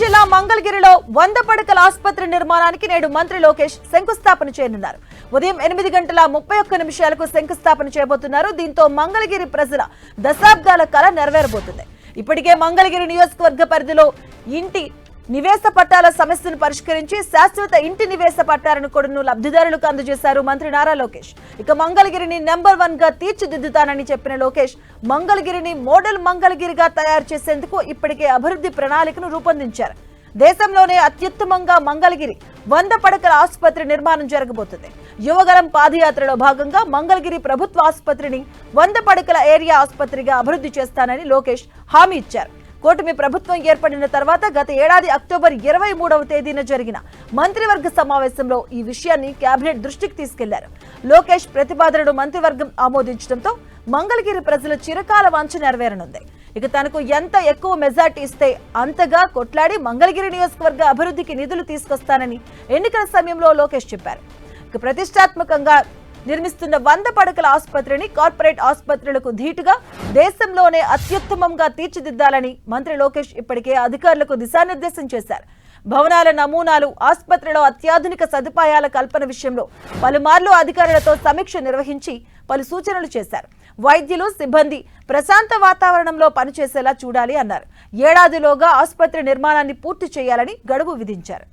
జిల్లా మంగళగిరిలో వంద పడకల ఆసుపత్రి నిర్మాణానికి నేడు మంత్రి లోకేష్ శంకుస్థాపన చేయనున్నారు. ఉదయం ఎనిమిది గంటల ముప్పై ఒక్క నిమిషాలకు శంకుస్థాపన చేయబోతున్నారు. దీంతో మంగళగిరి ప్రజల దశాబ్దాల కళ నెరవేరబోతుంది. ఇప్పటికే మంగళగిరి నియోజకవర్గ పరిధిలో ఇంటి నివేశ పట్టాల సమస్యను పరిష్కరించి శాశ్వత ఇంటి నివేశ పట్టాలను కూడా లబ్ధిదారులకు అందజేశారు మంత్రి నారా లోకేష్. ఇక మంగళగిరిని నెంబర్ వన్గా తీర్చిదిద్దుతానని చెప్పిన లోకేష్ మంగళగిరిని మోడల్ మంగళగిరిగా తయారు చేసేందుకు ఇప్పటికే అభివృద్ధి ప్రణాళికను రూపొందించారు. దేశంలోనే అత్యుత్తమంగా మంగళగిరి వంద పడకల ఆసుపత్రి నిర్మాణం జరగబోతుంది. యువగలం పాదయాత్రలో భాగంగా మంగళగిరి ప్రభుత్వ ఆసుపత్రిని వంద పడకల ఏరియా ఆసుపత్రిగా అభివృద్ధి చేస్తానని లోకేష్ హామీ ఇచ్చారు. కూటమి ప్రభుత్వం ఏర్పడిన తర్వాత గత ఏడాది అక్టోబర్ ఇరవై మూడవ తేదీన జరిగిన మంత్రివర్గ సమావేశంలో ఈ విషయాన్ని కేబినెట్ దృష్టికి తీసుకెళ్ళారు. లోకేష్ ప్రతిపాదనను మంత్రివర్గం ఆమోదించడంతో మంగళగిరి ప్రజల చిరకాల వాంఛ నెరవేరనుంది. ఇక తనకు ఎంత ఎక్కువ మెజార్టీ ఇస్తే అంతగా కొట్లాడి మంగళగిరి నియోజకవర్గ అభివృద్ధికి నిధులు తీసుకొస్తానని ఎన్నికల సమయంలో లోకేష్ చెప్పారు. ప్రతిష్టాత్మకంగా నిర్మిస్తున్న వంద పడకల ఆసుపత్రిని కార్పొరేట్ ఆసుపత్రులకు ధీటుగా దేశంలోనే అత్యుత్తమంగా తీర్చిదిద్దాలని మంత్రి లోకేష్ ఇప్పటికే అధికారులకు దిశానిర్దేశం చేశారు. భవనాల నమూనాలు ఆసుపత్రిలో అత్యాధునిక సదుపాయాల కల్పన విషయంలో పలుమార్లు అధికారులతో సమీక్ష నిర్వహించి పలు సూచనలు చేశారు. వైద్యులు సిబ్బంది ప్రశాంత వాతావరణంలో పనిచేసేలా చూడాలి అన్నారు. ఏడాదిలోగా ఆసుపత్రి నిర్మాణాన్ని పూర్తి చేయాలని గడువు విధించారు.